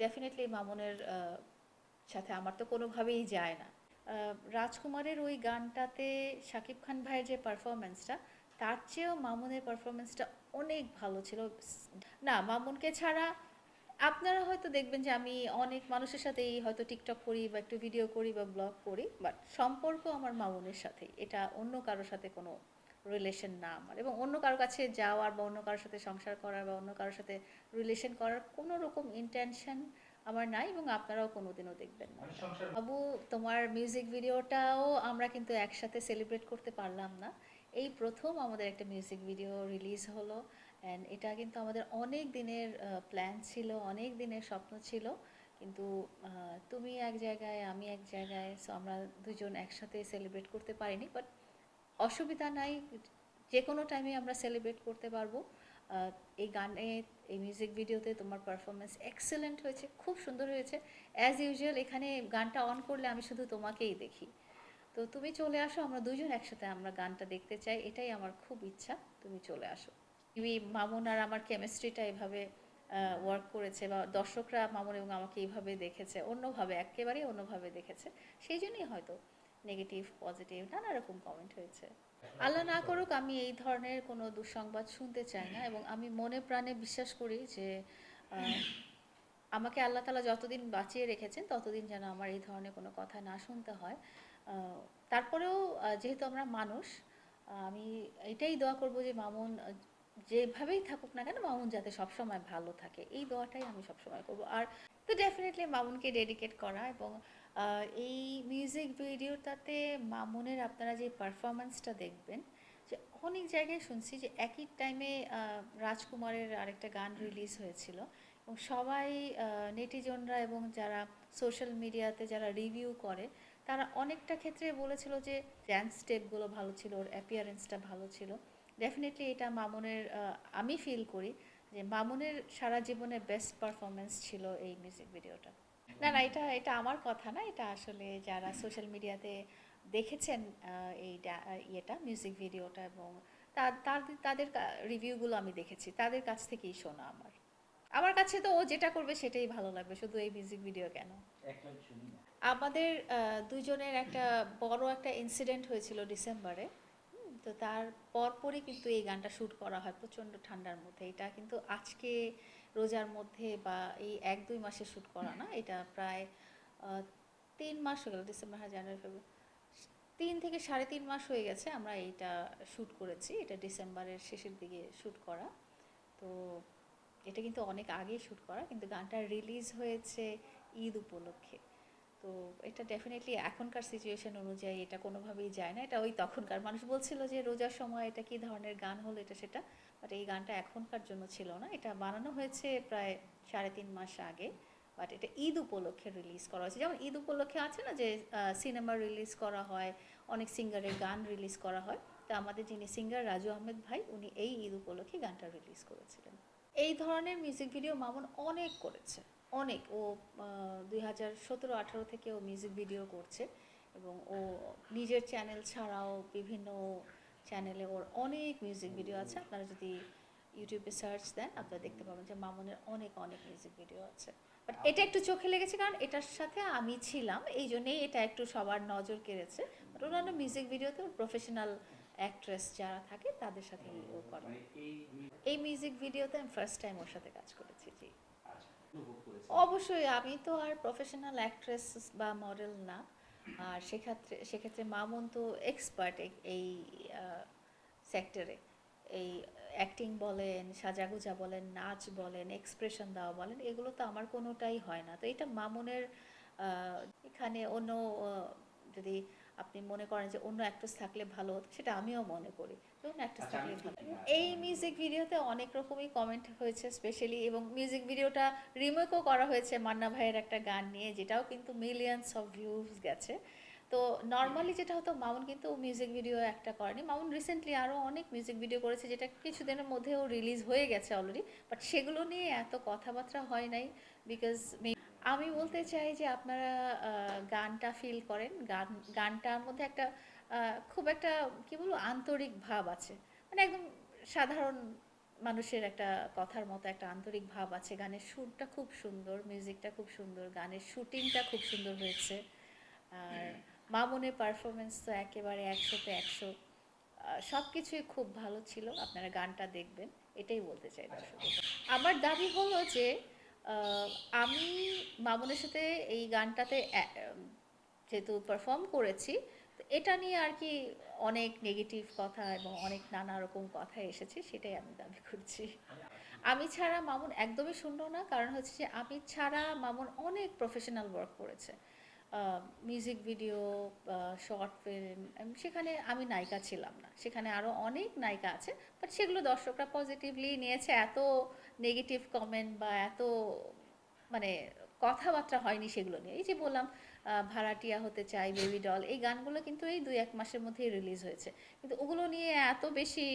Definitely মামুনের সাথে আমার তো কোনোভাবেই যায় না। রাজকুমারের ওই গানটাতে শাকিব খান ভাইয়ের যে পারফরমেন্সটা তার চেয়েও মামুনের পারফরমেন্সটা অনেক ভালো ছিল। না, মামুনকে ছাড়া আপনারা হয়তো দেখবেন যে আমি অনেক মানুষের সাথেই হয়তো টিকটক করি বা একটু ভিডিও করি বা ব্লগ করি বাট সম্পর্ক আমার মামুনের সাথেই। এটা অন্য কারোর সাথে কোনো রিলেশন না আমার। এবং অন্য কারোর কাছে যাওয়ার বা অন্য কারোর সাথে সংসার করার বা অন্য কারোর সাথে রিলেশন করার কোনো রকম ইন্টেনশন আমার নাই এবং আপনারাও কোনোদিনও দেখবেন না। আবু তোমার মিউজিক ভিডিওটাও আমরা কিন্তু একসাথে সেলিব্রেট করতে পারলাম না। এই প্রথম আমাদের একটা মিউজিক ভিডিও রিলিজ হলো অ্যান্ড এটা কিন্তু আমাদের অনেক দিনের প্ল্যান ছিল অনেক দিনের স্বপ্ন ছিল। কিন্তু তুমি এক জায়গায় আমি এক জায়গায় সো আমরা দুজন একসাথে সেলিব্রেট করতে পারিনি। বাট অসুবিধা নাই যে কোনো টাইমে আমরা সেলিব্রেট করতে পারব। এই গানে, এই মিউজিক ভিডিওতে তোমার পারফরমেন্স এক্সেলেন্ট হয়েছে, খুব সুন্দর হয়েছে। অ্যাজ ইউজুয়াল এখানে গানটা অন করলে আমি শুধু তোমাকেই দেখি। তো তুমি চলে আসো, আমরা দুজন একসাথে আমরা গানটা দেখতে চাই, এটাই আমার খুব ইচ্ছা, তুমি চলে আসো। তুমি, মামুন আর আমার কেমিস্ট্রিটা এভাবে ওয়ার্ক করেছে, বা দর্শকরা মামুন এবং আমাকে এইভাবে দেখেছে, অন্যভাবে, একেবারেই অন্যভাবে দেখেছে, সেই জন্যই হয়তো। নেগেটিভ পজিটিভ নানা রকম কমেন্ট হয়েছে। আল্লাহ না করুক, আমি এই ধরনের কোনো দুঃসংবাদ শুনতে চাই না এবং আমি মনে প্রাণে বিশ্বাস করি যে আমাকে আল্লাহ তালা যতদিন বাঁচিয়ে রেখেছেন, ততদিন যেন আমার এই ধরনের কোনো কথা না শুনতে হয়। তারপরেও যেহেতু আমরা মানুষ আমি এটাই দোয়া করব যে মামুন যেভাবেই থাকুক না কেন, মামুন যাতে সবসময় ভালো থাকে। এই দোয়াটাই আমি সবসময় করব। আর তো ডেফিনেটলি মামুনকে ডেডিকেট করা এবং এই মিউজিক ভিডিওটাতে মামুনের আপনারা যে পারফরমেন্সটা দেখবেন, যে অনেক জায়গায় শুনছি যে একই টাইমে রাজকুমারের আরেকটা গান রিলিজ হয়েছিল এবং সবাই নেটিজনরা এবং যারা সোশ্যাল মিডিয়াতে যারা রিভিউ করে, তারা অনেকটা ক্ষেত্রে বলেছিল যে ড্যান্স স্টেপগুলো ভালো ছিল, ওর অ্যাপিয়ারেন্সটা ভালো ছিল। ডেফিনেটলি এটা মামুনের আমি ফিল করি। যে মামুনের সারা জীবনে বেস্ট পারফরমেন্স ছিল এই মিউজিক ভিডিওটা না না এটা এটা আমার কথা না এটা আসলে যারা সোশ্যাল মিডিয়াতে দেখেছেন এই ইয়েটা মিউজিক ভিডিওটা এবং তাদের তাদের রিভিউগুলো আমি দেখেছি তাদের কাছ থেকেই শোনা আমার। আমার কাছে তো ও যেটা করবে সেটাই ভালো লাগবে শুধু এই মিউজিক ভিডিও কেন? আমাদের দুজনের একটা বড় একটা ইনসিডেন্ট হয়েছিল ডিসেম্বরে তো তার পরপরই কিন্তু এই গানটা শ্যুট করা হয় প্রচণ্ড ঠান্ডার মধ্যে। এটা কিন্তু আজকে রোজার মধ্যে বা এই এক, দুই মাসে শ্যুট করা না, এটা প্রায় তিন মাস হয়ে গেল, ডিসেম্বর হ্যাঁ জানুয়ারি, ফেব্রুয়ারি, তিন থেকে সাড়ে তিন মাস হয়ে গেছে আমরা এইটা শ্যুট করেছি, এটা ডিসেম্বরের শেষের দিকে শ্যুট করা। তো এটা কিন্তু অনেক আগে শ্যুট করা, কিন্তু গানটা রিলিজ হয়েছে ঈদ উপলক্ষে। তো এটা ডেফিনেটলি এখনকার সিচুয়েশন অনুযায়ী এটা কোনোভাবেই যায় না। এটা ওই তখনকার। মানুষ বলছিল যে রোজার সময় এটা কি ধরনের গান হলো এটা সেটা বাট এই গানটা এখনকার জন্য ছিল না। এটা বানানো হয়েছে প্রায় সাড়ে তিন মাস আগে বাট এটা ঈদ উপলক্ষে রিলিজ করা হয়েছে। যেমন ঈদ উপলক্ষে আছে না যে সিনেমা রিলিজ করা হয়, অনেক সিঙ্গারের গান রিলিজ করা হয়, তো আমাদের যিনি সিঙ্গার রাজু আহমেদ ভাই, উনি এই ঈদ উপলক্ষে গানটা রিলিজ করেছিলেন। এই ধরনের মিউজিক ভিডিও মামুন অনেক করেছে। অনেক। ও দুই হাজার সতেরো, আঠারো থেকে ও মিউজিক ভিডিও করছে এবং ও নিজের চ্যানেল ছাড়াও বিভিন্ন চ্যানেলে ওর অনেক মিউজিক ভিডিও আছে। আপনারা যদি ইউটিউবে সার্চ দেন, আপনারা দেখতে পাবেন যে মামুনের অনেক অনেক মিউজিক ভিডিও আছে। বাট এটা একটু চোখে লেগেছে কারণ এটার সাথে আমি ছিলাম, এই জন্যেই এটা একটু সবার নজর কেড়েছে। বাট অন্যান্য মিউজিক ভিডিওতে প্রফেশনাল অ্যাক্ট্রেস যারা থাকে, তাদের সাথে ও করে। এই মিউজিক ভিডিওতে আমি ফার্স্ট টাইম ওর সাথে কাজ করেছি, জি। অবশ্যই, আমি তো আর প্রফেশনাল অ্যাক্ট্রেস বা মডেল না। আর সেক্ষেত্রে সেক্ষেত্রে মামুন তো এক্সপার্ট এই সেক্টরে এই অ্যাক্টিং বলেন, সাজাগুজা বলেন, নাচ বলেন এক্সপ্রেশন দেওয়া বলেন, এগুলো তো আমার কোনোটাই হয় না। তো এটা মামুনের এখানে অন্য যদি আপনি মনে করেন যে অন্য অ্যাক্ট্রেস থাকলে ভালো হতো সেটা আমিও মনে করি। অন্য অ্যাক্ট্রেস আচ্ছা, থাকলে ভালো। এই মিউজিক ভিডিওতে অনেক রকমই কমেন্ট হয়েছে স্পেশালি এবং মিউজিক ভিডিওটা রিমেকও করা হয়েছে মান্না ভাইয়ের একটা গান নিয়ে যেটাও কিন্তু মিলিয়নস অফ ভিউজ গেছে। তো নর্মালি যেটা হতো মামুন কিন্তু মিউজিক ভিডিও একটা করেনি। মামুন রিসেন্টলি আরও অনেক মিউজিক ভিডিও করেছে যেটা কিছুদিনের মধ্যেও রিলিজ হয়ে গেছে অলরেডি বাট সেগুলো নিয়ে এত কথাবার্তা হয় নাই বিকজ আমি বলতে চাই যে আপনারা গানটা ফিল করেন। গান গানটার মধ্যে একটা খুব একটা কি বলব আন্তরিক ভাব আছে। মানে একদম সাধারণ মানুষের একটা কথার মতো একটা আন্তরিক ভাব আছে। গানের সুরটা খুব সুন্দর মিউজিকটা খুব সুন্দর গানের শুটিংটা খুব সুন্দর হয়েছে। আর মামুনের পারফরমেন্স তো একেবারে একশোতে একশো। সব কিছুই খুব ভালো ছিল আপনারা গানটা দেখবেন। এটাই বলতে চাই দর্শক আমার দাবি হলো যে আমি মামুনের সাথে এই গানটাতে যেহেতু পারফর্ম করেছি এটা নিয়ে আর কি অনেক নেগেটিভ কথা এবং অনেক নানা রকম কথা এসেছে, সেটাই আমি দাবি করছি। আমি ছাড়া মামুন একদমই শূন্য না, কারণ হচ্ছে যে আমি ছাড়া মামুন অনেক প্রফেশনাল ওয়ার্ক করেছে। মিউজিক ভিডিও শর্ট ফিল্ম সেখানে আমি নায়িকা ছিলাম না। সেখানে আরও অনেক নায়িকা আছে বাট সেগুলো দর্শকরা পজিটিভলি নিয়েছে। এত নেগেটিভ কমেন্ট বা এত মানে কথাবার্তা হয়নি সেগুলো নিয়ে। এই যে বললাম ভাড়াটিয়া হতে চাই বেবি ডল এই গানগুলো কিন্তু এই দুই এক মাসের মধ্যেই রিলিজ হয়েছে। কিন্তু ওগুলো নিয়ে এত বেশি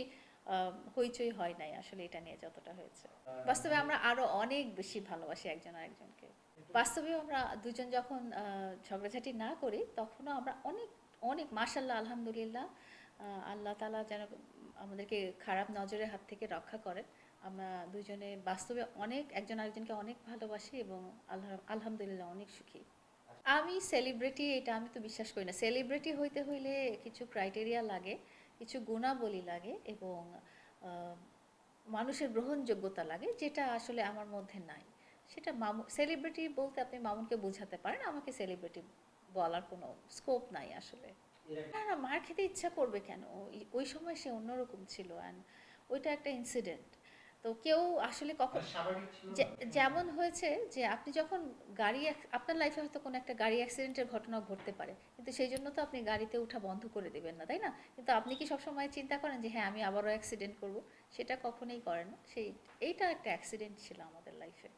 হইচই হয় নাই আসলে এটা নিয়ে যতটা হয়েছে। বাস্তবে আমরা আরও অনেক বেশি ভালোবাসি একজন আরেকজনকে। বাস্তবেও আমরা দুজন যখন ঝগড়াঝাটি না করি, তখনও আমরা অনেক অনেক মাশাল্লাহ আলহামদুলিল্লাহ আল্লাহ তালা যেন আমাদেরকে খারাপ নজরের হাত থেকে রক্ষা করেন। আমরা দুজনে বাস্তবে অনেক, একজন আরেকজনকে অনেক ভালোবাসি এবং আলহামদুলিল্লাহ অনেক সুখী। আমি সেলিব্রিটি এটা আমি তো বিশ্বাস করি না। সেলিব্রিটি হইতে হইলে কিছু ক্রাইটেরিয়া লাগে, কিছু গুণাবলী লাগে এবং মানুষের গ্রহণযোগ্যতা লাগে যেটা আসলে আমার মধ্যে নাই। সেটা মামু সেলিব্রিটি বলতে আপনি মামুনকে বোঝাতে পারেন, আমাকে সেলিব্রিটি বলার কোনো স্কোপ নাই আসলে। না না, মার খেতে ইচ্ছা করবে কেন? ওই- ওই সময় সে অন্যরকম ছিল অ্যান্ড ওইটা একটা ইনসিডেন্ট তো কেউ আসলে কখন যেমন হয়েছে যে আপনি যখন গাড়ি আপনার লাইফে হয়তো কোনো একটা গাড়ি অ্যাক্সিডেন্টের ঘটনা ঘটতে পারে। কিন্তু সেই জন্য তো আপনি গাড়িতে উঠা বন্ধ করে দেবেন না তাই না? কিন্তু আপনি কি সবসময় চিন্তা করেন যে হ্যাঁ আমি আবারও অ্যাক্সিডেন্ট করব সেটা কখনোই করেন না। সেই এইটা একটা অ্যাক্সিডেন্ট ছিল আমাদের লাইফে